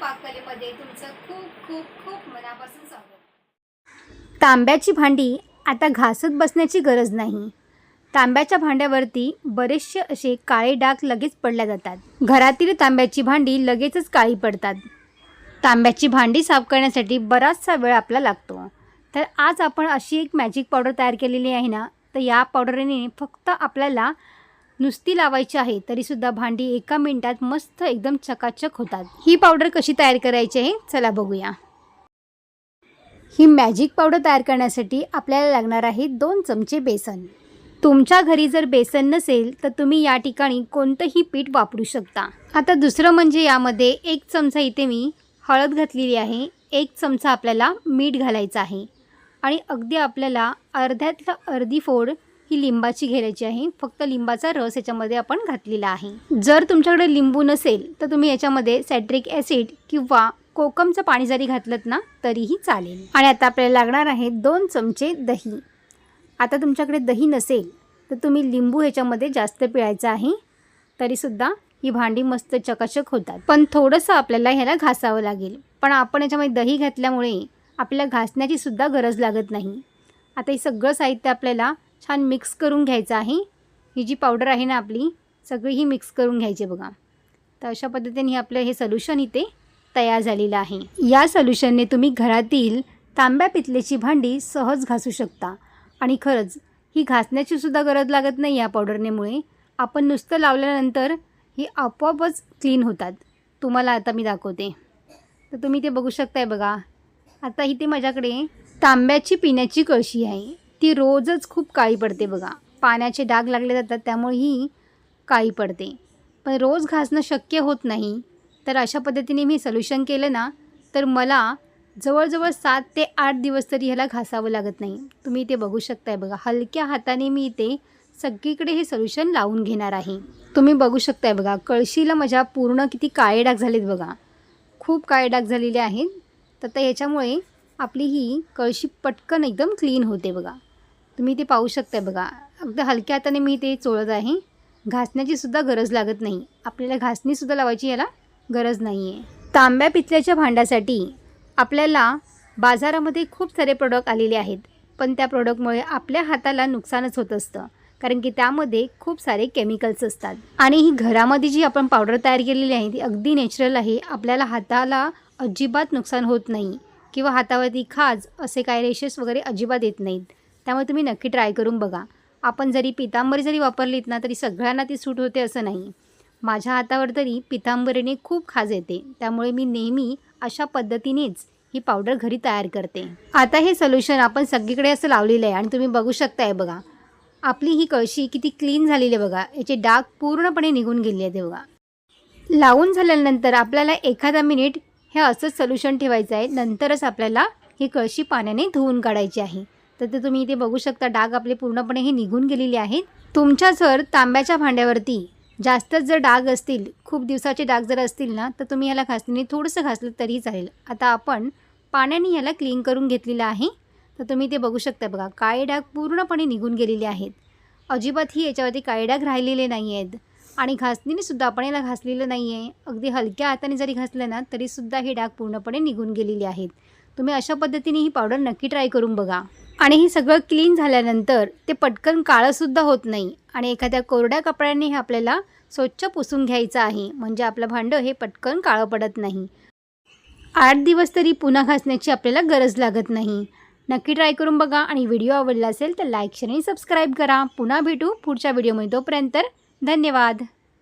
पाककलेमध्ये तुमचं खूप खूप खूप मनापासून स्वागत. तांब्याची भांडी आता घासत बसण्याची गरज नाही. तांब्याच्या भांड्यावरती बरेचसे असे काळे डाग लगेच पडल्या जातात. घरातील तांब्याची भांडी लगेचच काळी पडतात. तांब्याची भांडी साफ करण्यासाठी बराचसा वेळ आपला लागतो. तर आज आपण अशी एक मॅजिक पावडर तयार केलेली आहे ना तर या पावडरने फक्त आपल्याला नुसती लावायची आहे तरीसुद्धा भांडी एका मिनिटात मस्त एकदम चकाचक होतात. ही पावडर कशी तयार करायची आहे? चला बघूया. ही मॅजिक पावडर तयार करण्यासाठी आपल्याला लागणार आहे दोन चमचे बेसन. तुमच्या घरी जर बेसन नसेल तर तुम्ही या ठिकाणी कोणतंही पीठ वापरू शकता. आता दुसरं म्हणजे यामध्ये एक चमचा इथे मी हळद घातलेली आहे. एक चमचा आपल्याला मीठ घालायचं आहे. आणि अगदी आपल्याला अर्ध्यातलं अर्धी फोड ही लिंबाची घ्यायची आहे. फक्त लिंबाचा रस याच्यामध्ये आपण घातलेला आहे. जर तुमच्याकडे लिंबू नसेल तर तुम्ही याच्यामध्ये सॅट्रिक ॲसिड किंवा कोकमचं पाणी जरी घातलं ना तरीही चालेल. आणि आता आपल्याला लागणार आहे दोन चमचे दही. आता तुमच्याकडे दही नसेल तर तुम्ही लिंबू ह्याच्यामध्ये जास्त पिळायचं आहे. तरीसुद्धा ही भांडी मस्त चकाचक होतात. पण थोडंसं आपल्याला ह्याला घासावं लागेल. पण आपण याच्यामध्ये दही घातल्यामुळे आपल्याला घासण्याची सुद्धा गरज लागत नाही. आता हे सगळं साहित्य आपल्याला छान मिक्स करून घ्यायचं आहे. ही जी पावडर आहे ना आपली सगळी ही मिक्स करून घ्यायची बघा. तर अशा पद्धतीने हे आपलं हे सोल्युशन इथे तयार झालेलं आहे. या सोल्युशनने तुम्ही घरातील तांब्या पितलेची भांडी सहज घासू शकता. आणि खरंच ही घासण्याची सुद्धा गरज लागत नाही या पावडरनेमुळे आपण नुसतं लावल्यानंतर ही आपोआपच क्लीन होतात. तुम्हाला आता मी दाखवते. तर तुम्ही ते बघू शकताय बघा. आता इथे माझ्याकडे तांब्याची पिण्याची कळशी आहे. ती रोजच खूप काळी पडते बघा. पाण्याचे डाग लागले जातात त्यामुळे ही काळी पडते. पण रोज घासणं शक्य होत नाही. तर अशा पद्धतीने मी सोल्युशन केलं ना तर मला जवळजवळ सात ते आठ दिवस तरी ह्याला घासावं लागत नाही. तुम्ही इथे बघू शकताय बघा. हलक्या हाताने मी इथे सगळीकडे हे सोल्युशन लावून घेणार आहे. तुम्ही बघू शकताय बघा कळशीला माझ्या पूर्ण किती काळे डाग झालेत बघा. खूप काळे डाग झालेले आहेत. तर ह्याच्यामुळे याच्यामुळे आपली ही कळशी पटकन एकदम क्लीन होते बघा. तुम्ही ते पाहू शकता बघा. अगदी हलक्या हाताने मी ते चोळत आहे. घासण्याची सुद्धा गरज लागत नाही. आपल्याला घासणीसुद्धा लावायची याला गरज नाही आहे तांब्या पितल्याच्या भांड्यासाठी आपल्याला बाजारामध्ये खूप सारे प्रोडक्ट आलेले आहेत. पण त्या प्रोडक्टमुळे आपल्या हाताला नुकसानच होत असतं. कारण की त्यामध्ये खूप सारे केमिकल्स असतात. आणि ही घरामध्ये जी आपण पावडर तयार केलेली आहे ती अगदी नॅचरल आहे. आपल्याला हाताला अजिबात नुकसान होत नाही. किंवा हातावरती खाज असे काय रेशेस वगैरे अजिबात येत नाहीत. त्यामुळे तुम्ही नक्की ट्राय करून बघा. आपण जरी पितांबरी जरी वापरलीत ना तरी सगळ्यांना ती सूट होते असं नाही. माझ्या हातावर तरी पितांबरीने खूप खाज येते. त्यामुळे मी नेहमी अशा पद्धतीनेच ही पावडर घरी तयार करते. आता हे सोल्युशन आपण सगळीकडे असं लावलेलं आहे आणि तुम्ही बघू शकताय बघा. आपली ही कळशी किती क्लीन झालेली आहे बघा. याचे डाग पूर्णपणे निघून गेले आहेत बघा. लावून झाल्यानंतर आपल्याला एखादा मिनिट हे असंच सोल्युशन ठेवायचं आहे. नंतरच आपल्याला ही कळशी पाण्याने धुवून काढायची आहे. तर ते तुम्ही इथे बघू शकता. डाग आपले पूर्णपणे हे निघून गेलेले आहेत. तुमच्या जर तांब्याच्या भांड्यावरती जास्तच जर डाग असतील खूप दिवसाचे डाग जर असतील ना तर तुम्ही ह्याला घासणीने थोडंसं घासलं तरी चालेल. आता आपण पाण्याने ह्याला क्लीन करून घेतलेलं आहे. तर तुम्ही ते बघू शकता बघा काळे डाग पूर्णपणे निघून गेलेले आहेत. अजिबात ही याच्यावरती काळे डाग राहिलेले नाही आहेत. आणि घासणीने सुद्धा आपण याला घासलेलं नाही आहे. अगदी हलक्या हाताने जरी घासलं ना तरीसुद्धा हे डाग पूर्णपणे निघून गेलेले आहेत. तुम्ही अशा पद्धतीने ही पावडर नक्की ट्राय करून बघा. आणि हे सगळं क्लीन झाल्यानंतर ते पटकन काळंसुद्धा होत नाही आणि एखाद्या कोरड्या कपड्याने हे आपल्याला स्वच्छ पुसून घ्यायचं आहे. म्हणजे आपलं भांडं हे पटकन काळं पडत नाही. आठ दिवस तरी पुन्हा घासण्याची आपल्याला गरज लागत नाही. नक्की ट्राय करून बघा आणि व्हिडिओ आवडला असेल तर लाईक शेअर आणि सबस्क्राईब करा. पुन्हा भेटू पुढच्या व्हिडिओमध्ये तोपर्यंत धन्यवाद.